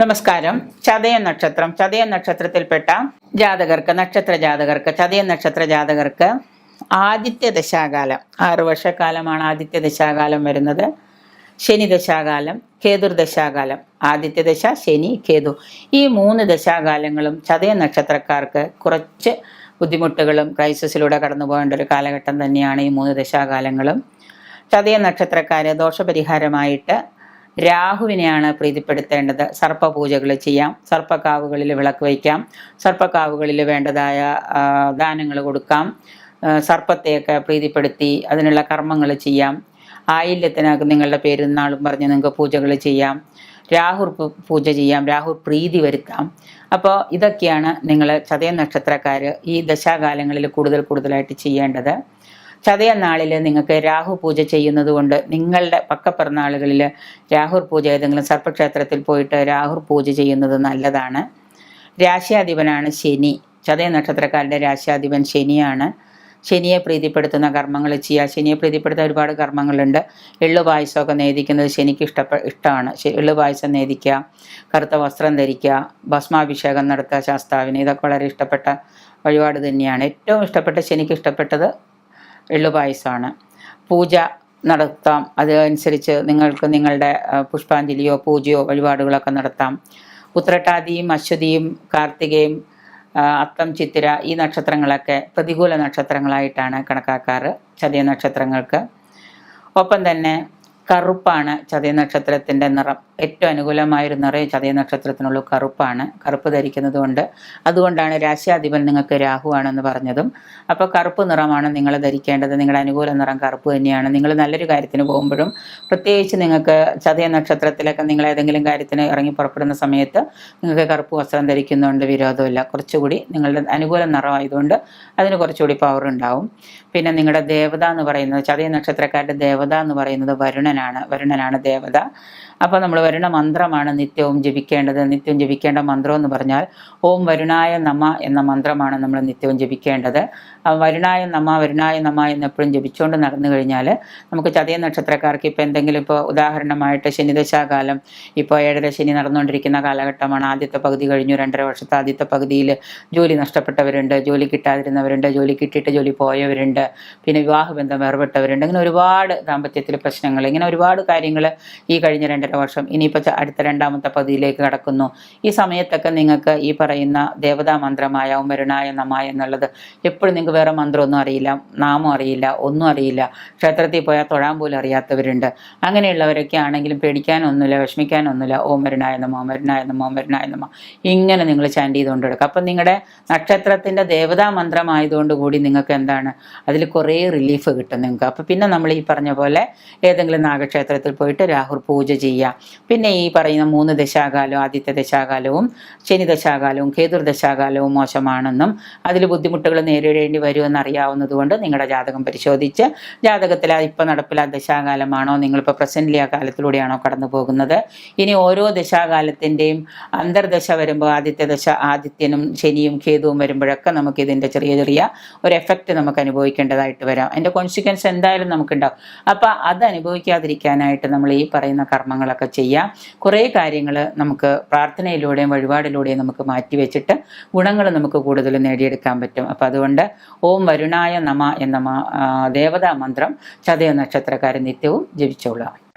നമസ്കാരം. ചതയ നക്ഷത്രം. ചതയ നക്ഷത്രത്തിൽപ്പെട്ട ജാതകർക്ക് നക്ഷത്ര ജാതകർക്ക് ചതയ നക്ഷത്ര ജാതകർക്ക് ആദിത്യ ദശാകാലം. ആറു വർഷക്കാലമാണ് ആദിത്യ ദശാകാലം വരുന്നത്. ശനി ദശാകാലം കേതുർ ദശാകാലം. ആദിത്യ ദശ ശനി കേതു. ഈ മൂന്ന് ദശാകാലങ്ങളും ചതയ നക്ഷത്രക്കാർക്ക് കുറച്ച് ബുദ്ധിമുട്ടുകളും ക്രൈസിസിലൂടെ കടന്നു പോകേണ്ട ഒരു കാലഘട്ടം തന്നെയാണ് ഈ മൂന്ന് ദശാകാലങ്ങളും. ചതയ നക്ഷത്രക്കാരെ ദോഷപരിഹാരമായിട്ട് രാഹുവിനെയാണ് പ്രീതിപ്പെടുത്തേണ്ടത്. സർപ്പപൂജകൾ ചെയ്യാം. സർപ്പക്കാവുകളിൽ വിളക്ക് വയ്ക്കാം. സർപ്പക്കാവുകളിൽ വേണ്ടതായ ദാനങ്ങൾ കൊടുക്കാം. സർപ്പത്തെയൊക്കെ പ്രീതിപ്പെടുത്തി അതിനുള്ള കർമ്മങ്ങൾ ചെയ്യാം. ആയില്യത്തിനകത്ത് നിങ്ങളുടെ പേര് നാളും പറഞ്ഞ് നിങ്ങൾക്ക് പൂജകൾ ചെയ്യാം. രാഹുർ പൂജ ചെയ്യാം. രാഹുർ പ്രീതി വരുത്താം. അപ്പോൾ ഇതൊക്കെയാണ് നിങ്ങൾ ചതയ നക്ഷത്രക്കാർ ഈ ദശാകാലങ്ങളിൽ കൂടുതൽ കൂടുതലായിട്ട് ചെയ്യേണ്ടത്. ചതയ നാളിൽ നിങ്ങൾക്ക് രാഹു പൂജ ചെയ്യുന്നത് കൊണ്ട് നിങ്ങളുടെ പക്കപ്പിറന്നാളുകളിൽ രാഹുർ പൂജ ഏതെങ്കിലും സർപ്പക്ഷേത്രത്തിൽ പോയിട്ട് രാഹുർ പൂജ ചെയ്യുന്നത് നല്ലതാണ്. രാശ്യാധിപനാണ് ശനി. ചതയ നക്ഷത്രക്കാരുടെ രാശ്യാധിപൻ ശനിയാണ്. ശനിയെ പ്രീതിപ്പെടുത്തുന്ന കർമ്മങ്ങൾ ചെയ്യുക ശനിയെ പ്രീതിപ്പെടുത്തുന്ന ഒരുപാട് കർമ്മങ്ങളുണ്ട്. എള്ളു പായസമൊക്കെ നേദിക്കുന്നത് ശനിക്ക് ഇഷ്ടപ്പെ ഇഷ്ടമാണ് എള്ളു പായസം നേദിക്കുക കറുത്ത വസ്ത്രം ധരിക്കുക ഭസ്മാഭിഷേകം നടത്തുക ശാസ്താവിന്. ഇതൊക്കെ വളരെ ഇഷ്ടപ്പെട്ട വഴിപാട് തന്നെയാണ്. ഏറ്റവും ഇഷ്ടപ്പെട്ട ശനിക്ക് ഇഷ്ടപ്പെട്ടത് എള്ളുപായസമാണ് പൂജ നടത്താം. അതനുസരിച്ച് നിങ്ങൾക്ക് നിങ്ങളുടെ പുഷ്പാഞ്ജലിയോ പൂജയോ വഴിപാടുകളൊക്കെ നടത്താം. ഉത്രട്ടാതിയും അശ്വതിയും കാർത്തികയും അത്തം ചിത്തിര ഈ നക്ഷത്രങ്ങളൊക്കെ പ്രതികൂല നക്ഷത്രങ്ങളായിട്ടാണ് കണക്കാക്കാറ് ചതയ നക്ഷത്രങ്ങൾക്ക്. ഒപ്പം തന്നെ കറുപ്പാണ് ചതയ നക്ഷത്രത്തിന്റെ നിറം. ഏറ്റവും അനുകൂലമായൊരു നിറയെ ചതയ നക്ഷത്രത്തിനുള്ള കറുപ്പാണ്. കറുപ്പ് ധരിക്കുന്നത് കൊണ്ട് അതുകൊണ്ടാണ് രാശ്യാധിപൻ നിങ്ങൾക്ക് രാഹു ആണെന്ന് പറഞ്ഞതും. അപ്പോൾ കറുപ്പ് നിറമാണ് നിങ്ങൾ ധരിക്കേണ്ടത്. നിങ്ങളുടെ അനുകൂല നിറം കറുപ്പ് തന്നെയാണ്. നിങ്ങൾ നല്ലൊരു കാര്യത്തിന് പോകുമ്പോഴും പ്രത്യേകിച്ച് നിങ്ങൾക്ക് ചതയ നക്ഷത്രത്തിലൊക്കെ നിങ്ങൾ ഏതെങ്കിലും കാര്യത്തിന് ഇറങ്ങി പുറപ്പെടുന്ന സമയത്ത് നിങ്ങൾക്ക് കറുപ്പ് വസ്ത്രം ധരിക്കുന്നതുകൊണ്ട് വിരോധമില്ല. കുറച്ചുകൂടി നിങ്ങളുടെ അനുകൂല നിറമായതുകൊണ്ട് അതിന് കുറച്ചുകൂടി പവർ ഉണ്ടാവും. പിന്നെ നിങ്ങളുടെ ദേവത എന്ന് പറയുന്നത് ചതയ നക്ഷത്രക്കാരുടെ ദേവത എന്ന് പറയുന്നത് വരുണനാണ്. വരുണനാണ് ദേവത. അപ്പോൾ നമ്മൾ വരുണ മന്ത്രമാണ് നിത്യവും ജപിക്കേണ്ടത്. നിത്യവും ജപിക്കേണ്ട മന്ത്രം എന്ന് പറഞ്ഞാൽ ഓം വരുണായ നമ എന്ന മന്ത്രമാണ് നമ്മൾ നിത്യവും ജപിക്കേണ്ടത്. വരുണായ നമ വരുണായ നമ എന്ന് എപ്പോഴും ജപിച്ചുകൊണ്ട് നടന്നു കഴിഞ്ഞാൽ നമുക്ക് ചതയ നക്ഷത്രക്കാർക്ക് ഇപ്പോൾ എന്തെങ്കിലും ഇപ്പോൾ ഉദാഹരണമായിട്ട് ശനിദശാകാലം ഇപ്പോൾ ഏഴര ശനി നടന്നുകൊണ്ടിരിക്കുന്ന കാലഘട്ടമാണ്. ആദ്യത്തെ പകുതി കഴിഞ്ഞു രണ്ടര വർഷത്തെ ആദ്യത്തെ പകുതിയിൽ ജോലി നഷ്ടപ്പെട്ടവരുണ്ട് ജോലി കിട്ടാതിരുന്നവരുണ്ട് ജോലി കിട്ടിയിട്ട് ജോലി പോയവരുണ്ട് പിന്നെ വിവാഹബന്ധം ഏർപ്പെട്ടവരുണ്ട് ഇങ്ങനെ ഒരുപാട് ദാമ്പത്യത്തിൽ പ്രശ്നങ്ങൾ ഇങ്ങനെ ഒരുപാട് കാര്യങ്ങൾ ഈ കഴിഞ്ഞ രണ്ടര വർഷം. ഇനിയിപ്പോൾ അടുത്ത രണ്ടാമത്തെ പകുതിയിലേക്ക് കടക്കുന്നു. ഈ സമയത്തൊക്കെ നിങ്ങൾക്ക് ഈ പറയുന്ന ദേവതാ മന്ത്രമായ ഓം നമായ എന്നുള്ളത് എപ്പോഴും നിങ്ങൾക്ക് വേറെ മന്ത്രമൊന്നും അറിയില്ല നാമം അറിയില്ല ഒന്നും അറിയില്ല. ക്ഷേത്രത്തിൽ പോയാൽ തൊഴാൻ പോലും അറിയാത്തവരുണ്ട്. അങ്ങനെയുള്ളവരൊക്കെ ആണെങ്കിലും പേടിക്കാനൊന്നുമില്ല വിഷമിക്കാനൊന്നുമില്ല. ഓം നമ ഓം നമ ഓം നമ. ഇങ്ങനെ നിങ്ങൾ ചാൻഡ് ചെയ്തുകൊണ്ട് എടുക്കുക അപ്പം നിങ്ങളുടെ നക്ഷത്രത്തിന്റെ ദേവതാ മന്ത്രമായതുകൊണ്ട് കൂടി നിങ്ങൾക്ക് എന്താണ്? അതിൽ കുറേ റിലീഫ് കിട്ടും നിങ്ങൾക്ക്. അപ്പം പിന്നെ നമ്മൾ ഈ പറഞ്ഞ പോലെ ഏതെങ്കിലും നാഗക്ഷേത്രത്തിൽ പോയിട്ട് രാഹുർ പൂജ ചെയ്യുക പിന്നെ ഈ പറയുന്ന മൂന്ന് ദശാകാലം ആദ്യത്തെ ദശാകാലവും ശനി ദശാകാലവും കേതുർ ദശാകാലവും മോശമാണെന്നും അതിൽ ബുദ്ധിമുട്ടുകൾ നേരിടേണ്ടി വരുമെന്ന് അറിയാവുന്നതുകൊണ്ട് നിങ്ങളുടെ ജാതകം പരിശോധിച്ച് ജാതകത്തിൽ ഇപ്പം നടപ്പിലാ ദശാകാലമാണോ നിങ്ങളിപ്പോൾ പ്രസന്റ്ലി ആ കാലത്തിലൂടെയാണോ കടന്നു പോകുന്നത്. ഇനി ഓരോ ദശാകാലത്തിന്റെയും അന്തർദശ വരുമ്പോൾ ആദ്യത്തെ ദശ ആദിത്യനും ശനിയും കേതുവും വരുമ്പോഴൊക്കെ നമുക്ക് ഇതിന്റെ ചെറിയ ചെറിയ ഒരു എഫക്റ്റ് നമുക്ക് അനുഭവിക്കേണ്ടതായിട്ട് വരാം. അതിന്റെ കോൺസിക്വൻസ് എന്തായാലും നമുക്കുണ്ടാവും. അപ്പോൾ അത് അനുഭവിക്കാതിരിക്കാനായിട്ട് നമ്മൾ ഈ പറയുന്ന കർമ്മങ്ങളൊക്കെ ചെയ്യാം. കുറേ കാര്യങ്ങൾ നമുക്ക് പ്രാർത്ഥനയിലൂടെയും വഴിപാടിലൂടെയും നമുക്ക് മാറ്റിവെച്ചിട്ട് ഗുണങ്ങൾ നമുക്ക് കൂടുതൽ നേടിയെടുക്കാൻ പറ്റും. അപ്പം അതുകൊണ്ട് ഓം വരുണായ നമ എന്ന ദേവതാ മന്ത്രം ചതയ നക്ഷത്രക്കാരൻ നിത്യവും ജപിച്ചോളുക.